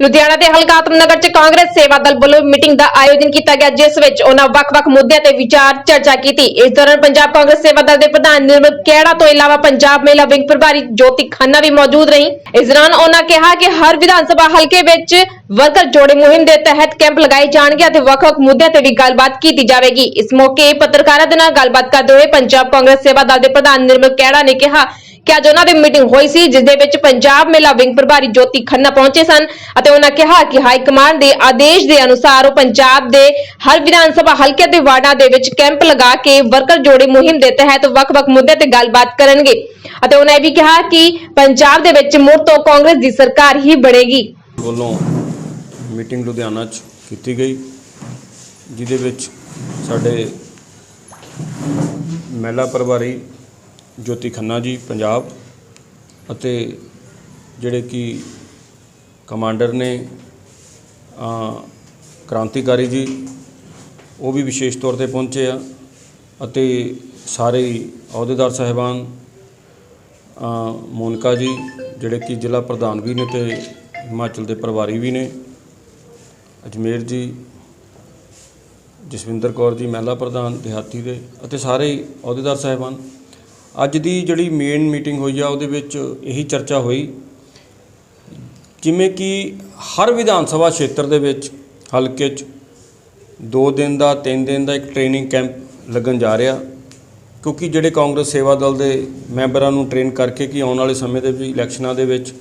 ਲੁਧਿਆਣਾ ਦੇ ਹਲਕਾ ਆਤਮਨਗਰ ਚ ਕਾਂਗਰਸ ਸੇਵਾ ਦਲ ਵੱਲੋਂ ਮੀਟਿੰਗ ਦਾ ਆਯੋਜਨ ਕੀਤਾ ਗਿਆ, ਜਿਸ ਵਿੱਚ ਉਹਨਾਂ ਵੱਖ-ਵੱਖ ਮੁੱਦਿਆਂ ਤੇ ਵਿਚਾਰ ਚਰਚਾ ਕੀਤੀ। ਇਸ ਦੌਰਾਨ ਪੰਜਾਬ ਕਾਂਗਰਸ ਸੇਵਾ ਦਲ ਦੇ ਪ੍ਰਧਾਨ ਨਿਰਮਲ ਕਿਹੜਾ ਤੋਂ ਇਲਾਵਾ ਪੰਜਾਬ ਮਹਿਲਾ ਵਿੰਗ ਪ੍ਰਭਾਰੀ ਜੋਤੀ ਖੰਨਾ ਵੀ ਮੌਜੂਦ ਰਹੀ। ਇਸ ਦੌਰਾਨ ਉਹਨਾਂ ਕਿਹਾ ਕਿ ਹਰ ਵਿਧਾਨ ਸਭਾ ਹਲਕੇ ਵਿੱਚ ਵਰਕਰ ਜੋੜੇ ਮੁਹਿੰਮ ਦੇ ਤਹਿਤ ਕੈਂਪ ਲਗਾਏ ਜਾਣਗੇ ਅਤੇ ਵੱਖ-ਵੱਖ ਮੁੱਦਿਆਂ ਤੇ ਵੀ ਗੱਲਬਾਤ ਕੀਤੀ ਜਾਵੇਗੀ। ਇਸ ਮੌਕੇ ਪੱਤਰਕਾਰਾਂ ਦੇ ਨਾਲ ਗੱਲਬਾਤ ਕਰਦੇ ਹੋਏ ਪੰਜਾਬ ਕਾਂਗਰਸ ਸੇਵਾ ਦਲ ਦੇ ਪ੍ਰਧਾਨ ਨਿਰਮਲ ਕਿਹੜਾ ਨੇ ਕਿਹਾ ਕਿ ਅੱਜ ਉਹਨਾਂ ਦੀ ਮੀਟਿੰਗ ਹੋਈ ਸੀ, ਜਿਸ ਦੇ ਵਿੱਚ ਪੰਜਾਬ ਮੇਲਾ ਵਿੰਗ ਪ੍ਰਭਾਰੀ ਜੋਤੀ ਖੰਨਾ ਪਹੁੰਚੇ ਸਨ ਅਤੇ ਉਹਨਾਂ ਕਿਹਾ ਕਿ ਹਾਈ ਕਮਾਂਡ ਦੇ ਆਦੇਸ਼ ਦੇ ਅਨੁਸਾਰ ਉਹ ਪੰਜਾਬ ਦੇ ਹਰ ਵਿਧਾਨ ਸਭਾ ਹਲਕੇ ਦੇ ਵਾਰਡਾਂ ਦੇ ਵਿੱਚ ਕੈਂਪ ਲਗਾ ਕੇ ਵਰਕਰ ਜੋੜੀ ਮੁਹਿੰਮ ਦੇ ਤਹਿਤ ਵੱਖ-ਵੱਖ ਮੁੱਦਿਆਂ ਤੇ ਗੱਲਬਾਤ ਕਰਨਗੇ। ਅਤੇ ਉਹਨਾਂ ਇਹ ਵੀ ਕਿਹਾ ਕਿ ਪੰਜਾਬ ਦੇ ਵਿੱਚ ਮੁੜ ਤੋਂ ਕਾਂਗਰਸ ਦੀ ਸਰਕਾਰ ਹੀ ਬਣੇਗੀ। ਵੱਲੋਂ ਮੀਟਿੰਗ ਲੁਧਿਆਣਾ 'ਚ ਕੀਤੀ ਗਈ, ਜਿਹਦੇ ਵਿੱਚ ਸਾਡੇ ਮਹਿਲਾ ਪ੍ਰਭਾਰੀ ਜੋਤੀ ਖੰਨਾ ਜੀ, ਪੰਜਾਬ ਅਤੇ ਜਿਹੜੇ ਕਿ ਕਮਾਂਡਰ ਨੇ ਕ੍ਰਾਂਤੀਕਾਰੀ ਜੀ, ਉਹ ਵੀ ਵਿਸ਼ੇਸ਼ ਤੌਰ ਤੇ ਪਹੁੰਚੇ ਆ ਅਤੇ ਸਾਰੇ ਅਹੁਦੇਦਾਰ ਸਾਹਿਬਾਨ ਮੋਨਕਾ ਜੀ, ਜਿਹੜੇ ਕਿ ਜ਼ਿਲ੍ਹਾ ਪ੍ਰਧਾਨ ਵੀ ਨੇ ਤੇ ਹਿਮਾਚਲ ਦੇ ਪ੍ਰਭਾਰੀ ਵੀ ਨੇ, ਅਜਮੇਰ ਜੀ, ਜਸਵਿੰਦਰ ਕੌਰ ਜੀ, ਮਹਿਲਾ ਪ੍ਰਧਾਨ, ਦਿਹਾਤੀ ਦੇ ਅਤੇ ਸਾਰੇ ਅਹੁਦੇਦਾਰ ਸਾਹਿਬਾਨ। ਅੱਜ ਦੀ ਜਿਹੜੀ ਮੇਨ ਮੀਟਿੰਗ ਹੋਈ ਆ, ਉਹਦੇ ਵਿੱਚ ਇਹੀ ਚਰਚਾ ਹੋਈ। ਜਿਵੇਂ ਕਿ ਹਰ ਵਿਧਾਨ ਸਭਾ ਖੇਤਰ ਦੇ ਵਿੱਚ ਹਲਕੇ 'ਚ 2 ਦਿਨ ਦਾ 3 ਦਿਨ ਦਾ ਇੱਕ ਟ੍ਰੇਨਿੰਗ ਕੈਂਪ ਲੱਗਣ ਜਾ ਰਿਹਾ। ਕਿਉਂਕਿ ਜਿਹੜੇ ਕਾਂਗਰਸ ਸੇਵਾ ਦਲ ਦੇ ਮੈਂਬਰਾਂ ਨੂੰ ਟ੍ਰੇਨ ਕਰਕੇ ਕਿ ਆਉਣ ਵਾਲੇ ਸਮੇਂ ਦੇ ਵੀ ਇਲੈਕਸ਼ਨਾਂ ਦੇ ਵਿੱਚ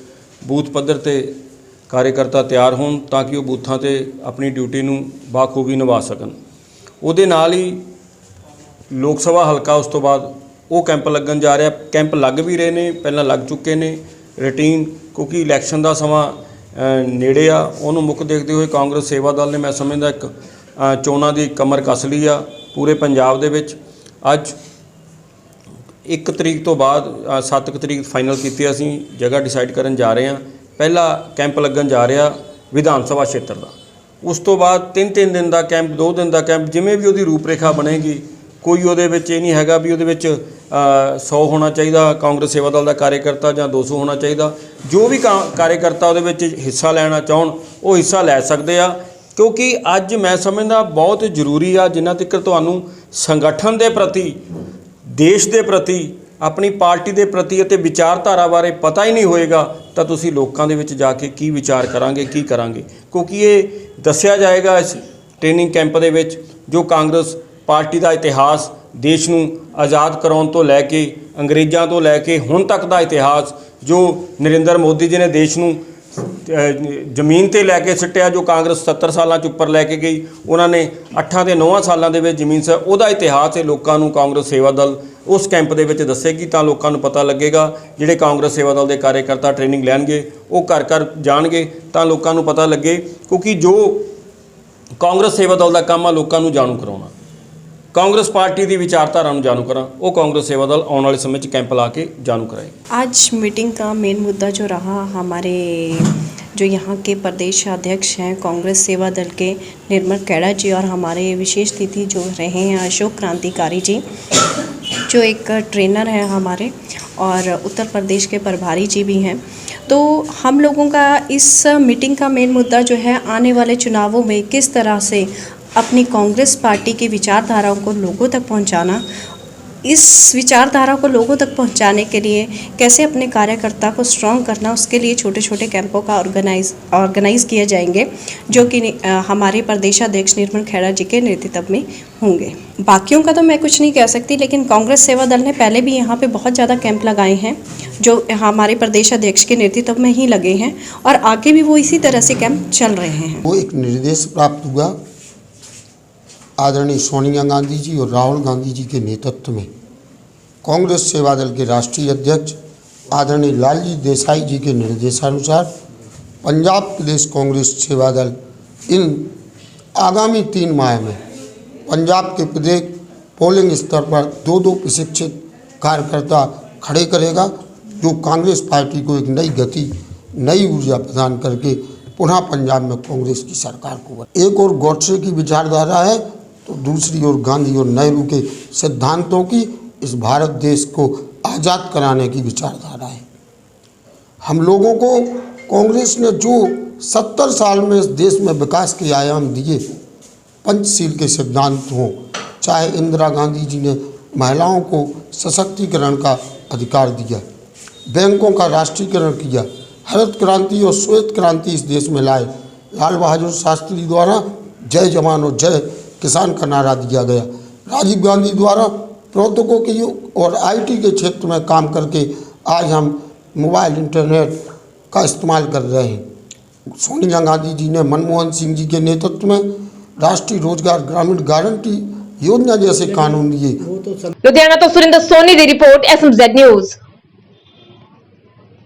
ਬੂਥ ਪੱਧਰ ਤੇ ਕਾਰਜਕਰਤਾ ਤਿਆਰ ਹੋਣ, ਤਾਂ ਕਿ ਉਹ ਬੂਥਾਂ ਤੇ ਆਪਣੀ ਡਿਊਟੀ ਨੂੰ ਬਾਖੂਬੀ ਨਿਭਾ ਸਕਣ। ਉਹਦੇ ਨਾਲ ਹੀ ਲੋਕ ਸਭਾ ਹਲਕਾ ਉਸ ਤੋਂ ਬਾਅਦ ਉਹ ਕੈਂਪ ਲੱਗਣ ਜਾ ਰਿਹਾ। ਕੈਂਪ ਲੱਗ ਵੀ ਰਹੇ ਨੇ, ਪਹਿਲਾਂ ਲੱਗ ਚੁੱਕੇ ਨੇ। ਰੂਟੀਨ, ਕਿਉਂਕਿ ਇਲੈਕਸ਼ਨ ਦਾ ਸਮਾਂ ਨੇੜੇ ਆ। ਉਹਨੂੰ ਮੁੱਖ ਦੇਖਦੇ ਹੋਏ ਕਾਂਗਰਸ ਸੇਵਾ ਦਲ ਨੇ, ਮੈਂ ਸਮਝਦਾ ਇੱਕ ਚੋਣਾਂ ਦੀ ਕਮਰ ਕੱਸ ਲਈ ਆ ਪੂਰੇ ਪੰਜਾਬ ਦੇ ਵਿੱਚ। ਅੱਜ 1 ਤਰੀਕ ਤੋਂ ਬਾਅਦ 7 ਤਰੀਕ ਫਾਈਨਲ ਕੀਤੀ ਅਸੀਂ, ਜਗ੍ਹਾ ਡਿਸਾਈਡ ਕਰਨ ਜਾ ਰਹੇ ਹਾਂ। ਪਹਿਲਾ ਕੈਂਪ ਲੱਗਣ ਜਾ ਰਿਹਾ ਵਿਧਾਨ ਸਭਾ ਖੇਤਰ ਦਾ। ਉਸ ਤੋਂ ਬਾਅਦ 3-3 ਦਿਨ ਦਾ ਕੈਂਪ 2 ਦਿਨ ਦਾ ਕੈਂਪ, ਜਿਵੇਂ ਵੀ ਉਹਦੀ ਰੂਪਰੇਖਾ ਬਣੇਗੀ ਕੋਈ ਉਹਦੇ ਵਿੱਚ ਇਹ ਨਹੀਂ ਹੈਗਾ ਵੀ ਉਹਦੇ ਵਿੱਚ 100 ਹੋਣਾ ਚਾਹੀਦਾ, ਕਾਂਗਰਸ ਸੇਵਾ ਦਲ ਦਾ ਕਾਰਜਕਰਤਾ ਜਾਂ 200 ਹੋਣਾ ਚਾਹੀਦਾ। ਜੋ ਵੀ ਕਾ- ਕਾਰਜਕਰਤਾ ਉਹਦੇ ਵਿੱਚ ਹਿੱਸਾ ਲੈਣਾ ਚਾਹਣ, ਉਹ ਹਿੱਸਾ ਲੈ ਸਕਦੇ ਆ। ਕਿਉਂਕਿ ਅੱਜ ਮੈਂ ਸਮਝਦਾ ਬਹੁਤ ਜ਼ਰੂਰੀ ਆ ਜਿੰਨਾ ਤੱਕ ਤੁਹਾਨੂੰ ਸੰਗਠਨ ਦੇ ਪ੍ਰਤੀ, ਦੇਸ਼ ਦੇ ਪ੍ਰਤੀ, ਆਪਣੀ ਪਾਰਟੀ ਦੇ ਪ੍ਰਤੀ ਅਤੇ ਵਿਚਾਰਧਾਰਾ ਬਾਰੇ ਪਤਾ ਹੀ ਨਹੀਂ ਹੋਏਗਾ, ਤਾਂ ਤੁਸੀਂ ਲੋਕਾਂ ਦੇ ਵਿੱਚ ਜਾ ਕੇ ਕੀ ਵਿਚਾਰ ਕਰਾਂਗੇ, ਕੀ ਕਰਾਂਗੇ। ਕਿਉਂਕਿ ਇਹ ਦੱਸਿਆ ਜਾਏਗਾ ਇਸ ਟ੍ਰੇਨਿੰਗ ਕੈਂਪ ਦੇ ਵਿੱਚ, ਜੋ ਕਾਂਗਰਸ ਪਾਰਟੀ ਦਾ ਇਤਿਹਾਸ ਦੇਸ਼ ਨੂੰ ਆਜ਼ਾਦ ਕਰਾਉਣ ਤੋਂ ਲੈ ਕੇ, ਅੰਗਰੇਜ਼ਾਂ ਤੋਂ ਲੈ ਕੇ ਹੁਣ ਤੱਕ ਦਾ ਇਤਿਹਾਸ ਜੋ ਨਰਿੰਦਰ ਮੋਦੀ ਜੀ ਨੇ ਦੇਸ਼ ਨੂੰ ਜ਼ਮੀਨ ਤੇ ਲੈ ਕੇ ਸਿੱਟਿਆ, ਜੋ ਕਾਂਗਰਸ 70 ਸਾਲਾਂ ਚ ਉੱਪਰ ਲੈ ਕੇ ਗਈ, ਉਹਨਾਂ ਨੇ 8 ਤੇ 9 ਸਾਲਾਂ ਦੇ ਵਿੱਚ ਜ਼ਮੀਨ ਸ, ਉਹਦਾ ਇਤਿਹਾਸ ਇਹ ਲੋਕਾਂ ਨੂੰ ਕਾਂਗਰਸ ਸੇਵਾ ਦਲ ਉਸ ਕੈਂਪ ਦੇ ਵਿੱਚ ਦੱਸੇਗੀ, ਤਾਂ ਲੋਕਾਂ ਨੂੰ ਪਤਾ ਲੱਗੇਗਾ, ਜਿਹੜੇ ਕਾਂਗਰਸ ਸੇਵਾ ਦਲ ਦੇ ਕਾਰਜਕਰਤਾ ਟ੍ਰੇਨਿੰਗ ਲੈਣਗੇ, ਉਹ ਘਰ ਘਰ ਜਾਣਗੇ, ਤਾਂ ਲੋਕਾਂ ਨੂੰ ਪਤਾ ਲੱਗੇ, ਕਿਉਂਕਿ ਜੋ ਕਾਂਗਰਸ ਸੇਵਾ ਦਲ ਦਾ ਕੰਮ ਆ, ਲੋਕਾਂ ਨੂੰ ਜਾਣੂ ਕਰਾਉਣਾ। ਕਾਂਗਰਸ ਪਾਰਟੀ ਦੀ ਵਿਚਾਰਧਾਰਾ ਨੂੰ ਜਾਣੂ ਕਰਾਂ ਉਹ ਕਾਂਗਰਸ ਸੇਵਾ ਦਲ ਆਉਣ ਵਾਲੇ ਸਮੇਂ 'ਚ ਕੈਂਪ ਲਾ ਕੇ ਜਾਣੂ ਕਰਾਏ आज मीटिंग का मेन मुद्दा जो रहा हमारे जो यहाँ के प्रदेश अध्यक्ष हैं कांग्रेस सेवा दल के निर्मल कैड़ा जी और हमारे विशेष अतिथि जो रहे हैं अशोक क्रांतिकारी जी जो एक ट्रेनर हैं हमारे और उत्तर प्रदेश के प्रभारी जी भी हैं तो हम लोगों का इस मीटिंग का मेन मुद्दा जो है आने वाले चुनावों में किस तरह से अपनी कांग्रेस पार्टी की विचारधाराओं को लोगों तक पहुंचाना, इस विचारधारा को लोगों तक पहुँचाने के लिए कैसे अपने कार्यकर्ता को स्ट्रॉन्ग करना, उसके लिए छोटे छोटे कैंपों का ऑर्गेनाइज ऑर्गेनाइज किए जाएँगे, जो कि हमारे प्रदेशाध्यक्ष निर्मल खेड़ा जी के नेतृत्व में होंगे। बाकियों का तो मैं कुछ नहीं कह सकती, लेकिन कांग्रेस सेवा दल ने पहले भी यहाँ पे बहुत ज़्यादा कैंप लगाए हैं, जो हमारे प्रदेश अध्यक्ष के नेतृत्व में ही लगे हैं, और आगे भी वो इसी तरह से कैंप चल रहे हैं। वो एक निर्देश प्राप्त हुआ आदरणीय सोनिया गांधी जी और राहुल गांधी जी के नेतृत्व में कांग्रेस सेवा दल के राष्ट्रीय अध्यक्ष आदरणीय लालजी देसाई जी के निर्देशानुसार पंजाब प्रदेश कांग्रेस सेवा दल इन आगामी तीन माह में पंजाब के प्रत्येक पोलिंग स्तर पर दो दो प्रशिक्षित कार्यकर्ता खड़े करेगा, जो कांग्रेस पार्टी को एक नई गति, नई ऊर्जा प्रदान करके पुनः पंजाब में कांग्रेस की सरकार को एक और गौडसे की विचारधारा है तो दूसरी ओर गांधी और नेहरू के सिद्धांतों की इस भारत देश को आज़ाद कराने की विचारधारा है। हम लोगों को कांग्रेस ने जो सत्तर साल में इस देश में विकास के आयाम दिए, पंचशील के सिद्धांत हों, चाहे इंदिरा गांधी जी ने महिलाओं को सशक्तिकरण का अधिकार दिया, बैंकों का राष्ट्रीयकरण किया, हरित क्रांति और श्वेत क्रांति इस देश में लाए। लाल बहादुर शास्त्री द्वारा जय जवान और जय किसान का नारा दिया गया। राजीव गांधी द्वारा प्रौद्योगिकों के युग और आईटी के क्षेत्र में काम करके आज हम मोबाइल इंटरनेट का इस्तेमाल कर रहे हैं। सोनिया गांधी जी ने मनमोहन सिंह जी के नेतृत्व में राष्ट्रीय रोज़गार ग्रामीण गारंटी योजना जैसे कानून लिए लुधियाना तो सुरेंद्र सोनी की report S news